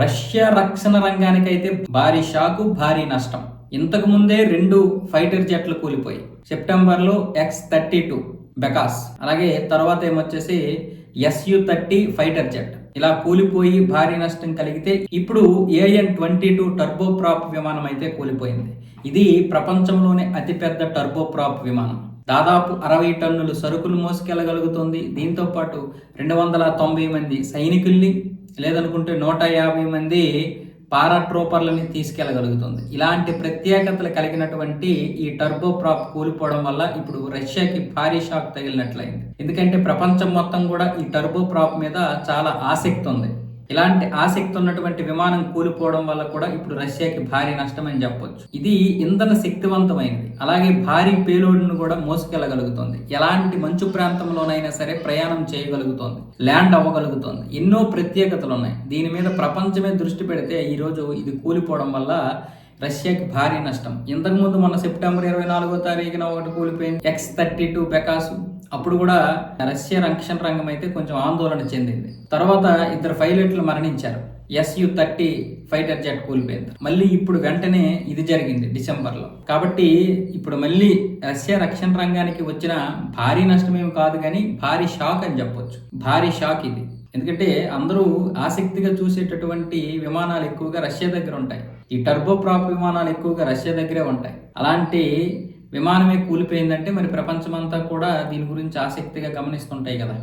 Russia రక్షణ రంగానికైతే భారీ షాకు భారీ నష్టం. ఇంతకు ముందే రెండు ఫైటర్ జెట్లు కూలిపోయి సెప్టెంబర్లో ఎక్స్ థర్టీ టూ బెకాస్. అలాగే తర్వాత ఏమొచ్చేసి ఎస్యు థర్టీ ఫైటర్ జెట్. ఇలా కూలిపోయి భారీ నష్టం కలిగితే ఇప్పుడు AN twenty two turboprop విమానం అయితే కూలిపోయింది. ఇది ప్రపంచంలోనే అతిపెద్ద టర్బో ప్రాప్ విమానం. దాదాపు అరవై టన్నులు సరుకులు మోసుకెళ్ళగలుగుతుంది. దీంతో పాటు రెండు వందల తొంభై మంది సైనికుల్ని లేదనుకుంటే నూట యాభై మంది పారాట్రోపర్లని తీసుకెళ్ళగలుగుతుంది ఇలాంటి ప్రత్యేకతలు కలిగినటువంటి ఈ టర్బో ప్రాప్ కూలిపోవడం వల్ల ఇప్పుడు రష్యాకి భారీ షాక్ తగిలినట్లయింది. ఎందుకంటే ప్రపంచం మొత్తం కూడా ఈ టర్బో ప్రాప్ మీద చాలా ఆసక్తి ఉంది. ఇలాంటి ఆసక్తి ఉన్నటువంటి విమానం కూలిపోవడం వల్ల కూడా ఇప్పుడు రష్యాకి భారీ నష్టం అని చెప్పొచ్చు. ఇది ఇంధన శక్తివంతమైనది. అలాగే భారీ పేలోడ్ను కూడా మోసుకెళ్ళగలుగుతుంది. ఎలాంటి మంచు ప్రాంతంలోనైనా సరే ప్రయాణం చేయగలుగుతోంది. ల్యాండ్ అవ్వగలుగుతోంది. ఎన్నో ప్రత్యేకతలు ఉన్నాయి దీని మీద ప్రపంచమే దృష్టి పెడితే ఈరోజు ఇది కూలిపోవడం వల్ల రష్యాకి భారీ నష్టం. ఇంతకుముందు మొన్న సెప్టెంబర్ ఇరవై నాలుగో తారీఖున ఒకటి కూలిపోయింది. ఎక్స్ థర్టీ టూ బెకాసు అప్పుడు కూడా రష్యా రక్షణ రంగం అయితే కొంచెం ఆందోళన చెందింది. తర్వాత ఇద్దరు పైలట్లు మరణించారు. ఎస్యు థర్టీ ఫైటర్ జెట్ కూలిపోయింది. మళ్ళీ ఇప్పుడు వెంటనే ఇది జరిగింది డిసెంబర్లో. కాబట్టి ఇప్పుడు మళ్ళీ రష్యా రక్షణ రంగానికి వచ్చిన భారీ నష్టమేం కాదు కానీ భారీ షాక్ అని చెప్పొచ్చు. భారీ షాక్ ఇది. ఎందుకంటే అందరూ ఆసక్తిగా చూసేటటువంటి విమానాలు ఎక్కువగా రష్యా దగ్గర ఉంటాయి. ఈ టర్బో ప్రాప్ విమానాలు ఎక్కువగా రష్యా దగ్గరే ఉంటాయి. అలాంటి విమానమే కూలిపోయిందంటే మరి ప్రపంచమంతా కూడా దీని గురించి ఆసక్తిగా గమనిస్తుంటాయి కదా.